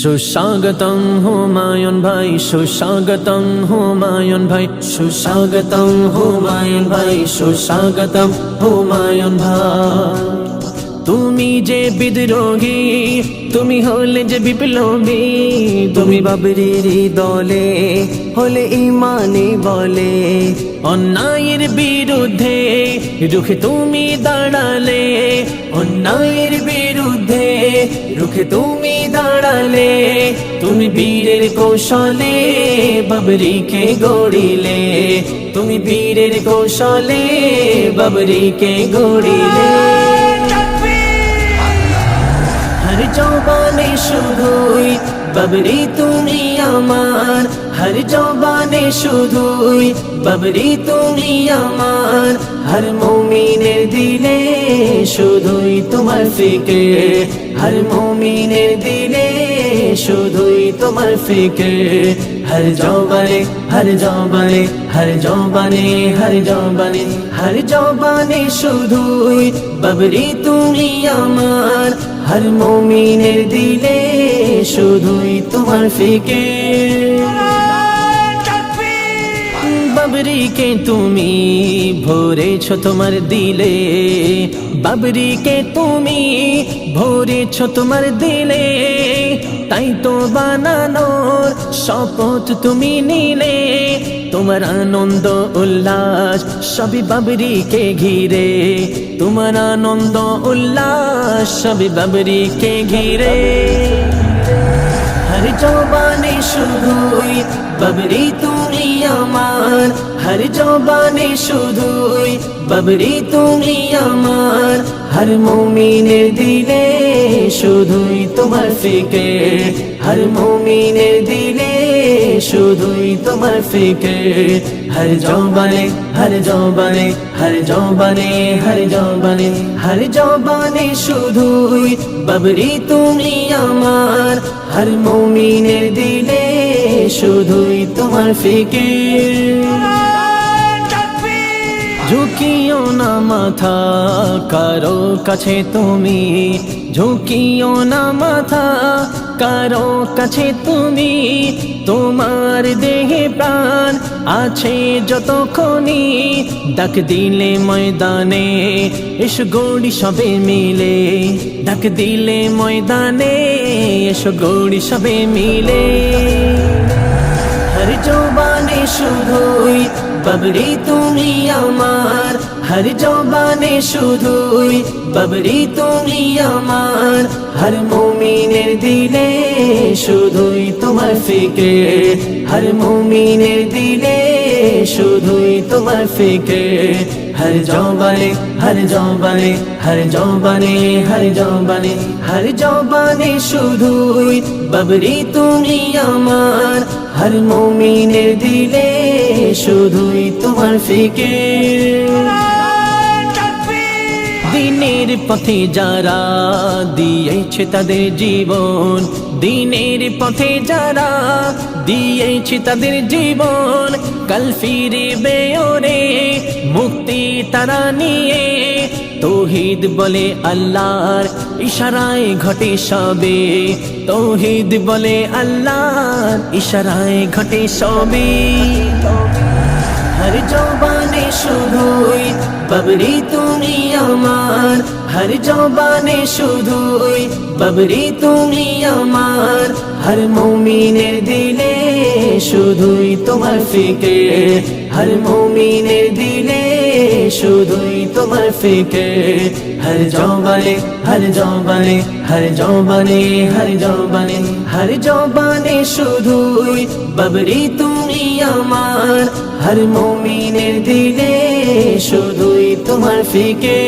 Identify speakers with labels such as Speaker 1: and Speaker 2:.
Speaker 1: সুস্বাগতম হুমায়ুন ভাই সুস্বাগতম হুমায়ুন ভাই সুস্বাগতম হুমায়ুন ভাই সুস্বাগতম হুমায়ুন ভাই। তুমি যে বিদ্রোহী, তুমি হলে যে বিপ্লবী, তুমি বাবরির দলে হলে ইমানে বলে। অন্যায়ের বিরুদ্ধে রুখে তুমি দাঁড়ালে, অন্যায়ের বিরুদ্ধে রুখে তুমি দাঁড়ালে। তুমি বীরের কৌশলে বাবরিকে গড়িলে, তুমি বীরের কৌশলে বাবরিকে গড়িলে। শুধুই, বাবরি তুমি আমার, হর জবানে শুধুই, বাবরি তুমি আমার, হর মমিনের দিলে শুধুই তোমার ফিকে, হর মমিনের দিলে শুধুই তোমার ফিকে হর জবানে হর জবানে হর জবানে হর জবানে হর জবানে শুধুই বাবরি তুমি আমার। হর মমিনের দিলে শুধুই তোমার ফিকে বাবরিকে তুমি ভরেছ তোমার দিলে। বাবরিকে তুমি? ভরেছ তোমার দিলে, তাই তো বানানোর শপথ তুমি নিলে। তোমার আনন্দ, উল্লাস, সবই বাবরিকে ঘিরে। তোমার আনন্দ, উল্লাস, সবই বাবরিকে ঘিরে। হর জবানে শুধুই বাবরি তুমি আমার হর জবানে শুধুই বাবরি তুমি আমার হর মুমিনের দিলে শুধুই তোমার ফিকে। হর মুমিনের দিলে শুধুই তোমার ফিকে। হর জবানে হর জবানে হর জবানে হর জবানে হর জবানে শুধুই বাবরি তুমি আমার। হর মুমিনের দিলে শুধুই তোমার ফিকে। ঝুঁকিও না মাথা কারও কাছে তুমি ঝুঁকিও না মাথা, কারও কাছে তুমি তোমার দেহে প্রাণ আছে যতক্ষণই ডাক দিলে ময়দানে, এসো গৌড়ি সবে মিলে। ডাক দিলে ময়দানে, এসো গৌড়ি সবে মিলে। হর জবানে শুধুই বাবরি তুমি আমার, হর জবানে শুধুই বাবরি তুমি আমার, হর মুমিনের দিলে শুধুই তোমার ফিকে হর মুমিনের দিলে শুধুই তোমার ফিকে হর জবানে হর জবানে হর জবানে হর জবানে হর জবানে শুধুই বাবরি তুমি আমার হর মুমিনের দিলে শুধুই তোমার ফিকির দিনের পথে যারা দিয়েছে তাদের জীবন দিনের পথে যারা দিয়েছে তাদের জীবন কাল ফিরবে ওরে মুক্তি তারা নিয়ে তৌহিদ বলে আল্লাহর ইশারায় ঘটে সবে। তৌহিদ বলে আল্লাহর ইশারায় ঘটে সবে। হর জবানে শুধুই বাবরি তুমি আমার। হর জবানে শুধুই বাবরি তুমি আমার। হর মুমিনের দিলে শুধুই তোমার ফিকে। হর মুমিনের দিলে শুধুই তোমার ফিকে। হর জবানে হর জবানে হর জবানে হর জবানে হর জবানে শুধুই বাবরি তুমি আমার। হর মুমিনের দিলে শুধুই তোমার ফিকে।